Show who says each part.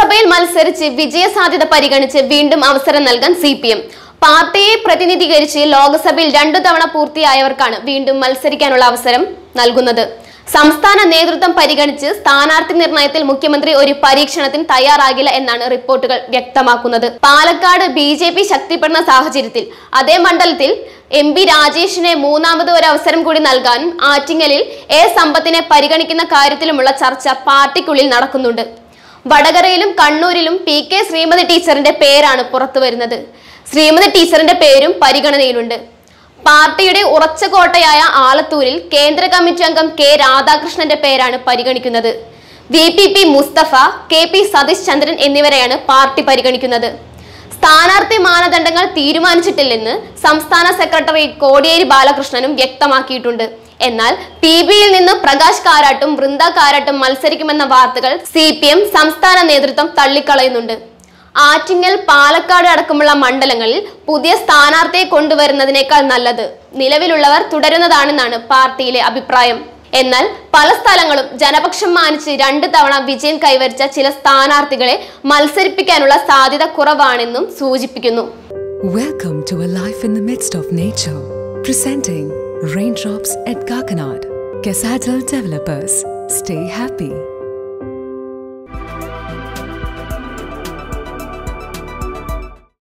Speaker 1: ലോക്സഭയിൽ മത്സരിച്ച് സാധ്യത പരിഗണിച്ച് വീണ്ടും അവസരം നൽകാൻ സി പി എം പാർട്ടിയെ പ്രതിനിധീകരിച്ച് ലോക്സഭയിൽ രണ്ടു തവണ പൂർത്തിയായവർക്കാണ് വീണ്ടും മത്സരിക്കാനുള്ള അവസരം നൽകുന്നത് സംസ്ഥാന നേതൃത്വം പരിഗണിച്ച് സ്ഥാനാർത്ഥി നിർണയത്തിൽ മുഖ്യമന്ത്രി ഒരു പരീക്ഷണത്തിന് തയ്യാറാകില്ല എന്നാണ് റിപ്പോർട്ടുകൾ വ്യക്തമാക്കുന്നത് പാലക്കാട് ബി ജെ പി ശക്തിപ്പെടുന്ന സാഹചര്യത്തിൽ അതേ മണ്ഡലത്തിൽ എം പി രാജേഷിനെ മൂന്നാമത് ഒരു അവസരം കൂടി നൽകാനും ആറ്റിങ്ങലിൽ എ സമ്പത്തിനെ പരിഗണിക്കുന്ന കാര്യത്തിലുമുള്ള ചർച്ച പാർട്ടിക്കുള്ളിൽ നടക്കുന്നുണ്ട് വടകരയിലും കണ്ണൂരിലും പി കെ ശ്രീമതി ടീച്ചറിന്റെ പേരാണ് പുറത്തുവരുന്നത് ശ്രീമതി ടീച്ചറിന്റെ പേരും പരിഗണനയിലുണ്ട് പാർട്ടിയുടെ ഉറച്ച കോട്ടയായ ആലത്തൂരിൽ കേന്ദ്ര കമ്മിറ്റി അംഗം കെ രാധാകൃഷ്ണന്റെ പേരാണ് പരിഗണിക്കുന്നത് V P P Mustafa K P Satheesh Chandran എന്നിവരെയാണ് പാർട്ടി പരിഗണിക്കുന്നത് സ്ഥാനാർത്ഥി മാനദണ്ഡങ്ങൾ തീരുമാനിച്ചിട്ടില്ലെന്ന് സംസ്ഥാന സെക്രട്ടറി കോടിയേരി ബാലകൃഷ്ണനും വ്യക്തമാക്കിയിട്ടുണ്ട് എന്നാൽ പി ബിയിൽ നിന്ന് പ്രകാശ് കാരാട്ടും വൃന്ദ കാരാട്ടും മത്സരിക്കുമെന്ന വാർത്തകൾ സി സംസ്ഥാന നേതൃത്വം തള്ളിക്കളയുന്നുണ്ട് ആറ്റിങ്ങൽ പാലക്കാട് അടക്കമുള്ള മണ്ഡലങ്ങളിൽ പുതിയ സ്ഥാനാർത്ഥിയെ കൊണ്ടുവരുന്നതിനേക്കാൾ നല്ലത് നിലവിലുള്ളവർ തുടരുന്നതാണെന്നാണ് പാർട്ടിയിലെ അഭിപ്രായം എന്നാൽ പല സ്ഥലങ്ങളും ജനപക്ഷം മാനിച്ച് രണ്ട് തവണ വിജയം കൈവരിച്ച ചില സ്ഥാനാർത്ഥികളെ മത്സരിപ്പിക്കാനുള്ള സാധ്യത കുറവാണെന്നും സൂചിപ്പിക്കുന്നു Welcome to a life in the midst of nature. Presenting Raindrops at Kakanad. Casadal Developers. Stay happy.